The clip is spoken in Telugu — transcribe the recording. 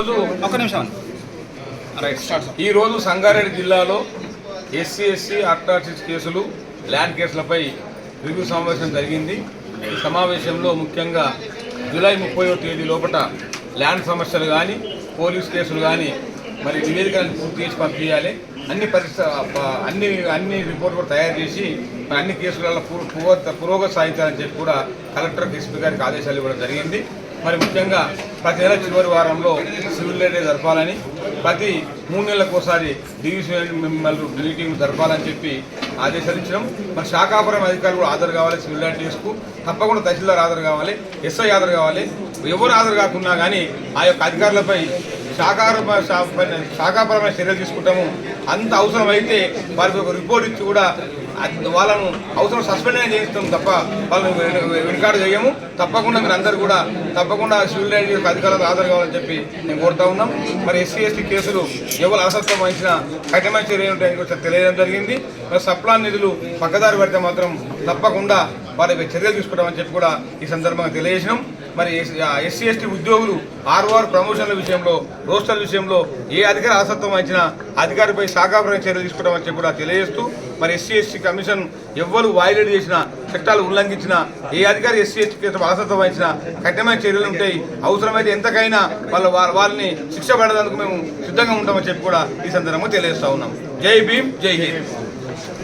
ఈరోజు ఒక్క నిమిషం రైట్ ఈరోజు సంగారెడ్డి జిల్లాలో ఎస్సీ ఎస్సీ ఆర్టాసిస్ కేసులు ల్యాండ్ కేసులపై రివ్యూ సమావేశం జరిగింది. ఈ సమావేశంలో ముఖ్యంగా జూలై ముప్పై తేదీ లోపల ల్యాండ్ సమస్యలు కానీ పోలీస్ కేసులు కానీ మరి నివేదికలను పూర్తి చేసి పంపించాలి. అన్ని పరిస్థితి అన్ని అన్ని రిపోర్ట్లు తయారు చేసి అన్ని కేసులలో పురో- పురోగతి పురోగతి సాధించాలని చెప్పి కూడా కలెక్టర్ ఎస్పీ గారికి ఆదేశాలు ఇవ్వడం జరిగింది. మరి ముఖ్యంగా ప్రతి నెల చివరి వారంలో సివిల్ డే జరపాలని ప్రతి మూడు నెలలకు ఒకసారి డివిజన్ మెంబర్లు మీటింగ్ జరపాలని చెప్పి ఆదేశాలు ఇచ్చినాం మరి శాఖాపురం అధికారులు కూడా హాజరు కావాలి సివిల్ డేస్కు తప్పకుండా తహసీల్దార్ హాజరు కావాలి ఎస్ఐ హాజరు కావాలి. ఎవరు హాజరు కాకున్నా కానీ ఆ యొక్క అధికారులపై శాఖాపర శాఖాపరమైన చర్యలు తీసుకుంటాము. అంత అవసరమైతే వారికి ఒక రిపోర్ట్ ఇచ్చి కూడా వాళ్ళను అవసరం సస్పెండ్ అయినా చేయిస్తాం తప్ప వాళ్ళని వెనుకాడు చేయము. తప్పకుండా మీరు అందరు కూడా తప్పకుండా సివిల్ లైన్ అధికారులకు హాజరు కావాలని చెప్పి మేము కోరుతా ఉన్నాం. మరి ఎస్సీ ఎస్టీ కేసులు ఎవరు అలసత్వం వహించిన కఠినమైన చర్య ఉంటాయని తెలియడం జరిగింది. మరి సప్లా నిధులు పక్కదారి పడితే మాత్రం తప్పకుండా వారి చర్యలు తీసుకుంటామని చెప్పి కూడా ఈ సందర్భంగా తెలియజేసినాం. మరి ఎస్సీ ఎస్టీ ఉద్యోగులు ఆర్ఓఆర్ ప్రమోషన్ల విషయంలో రోస్టర్ల విషయంలో ఏ అధికారి అలసత్వం వచ్చినా అధికారిపై శాఖాపరమైన చర్యలు తీసుకుంటామని చెప్పి కూడా తెలియజేస్తూ మరి ఎస్సీ ఎస్టీ కమిషన్ ఎవ్వరు వాయిలేట్ చేసినా చట్టాలు ఉల్లంఘించినా ఏ అధికారి ఎస్సీ ఎస్టీ కేసు అలసత్వం వహించినా కఠినమైన చర్యలు ఉంటాయి. అవసరమైతే ఎంతకైనా వాళ్ళ వా- వాళ్ళని శిక్ష పడేందుకు మేము సిద్ధంగా ఉంటామని చెప్పి కూడా ఈ సందర్భంగా తెలియజేస్తా ఉన్నాం. జై భీమ్ జై హింద్.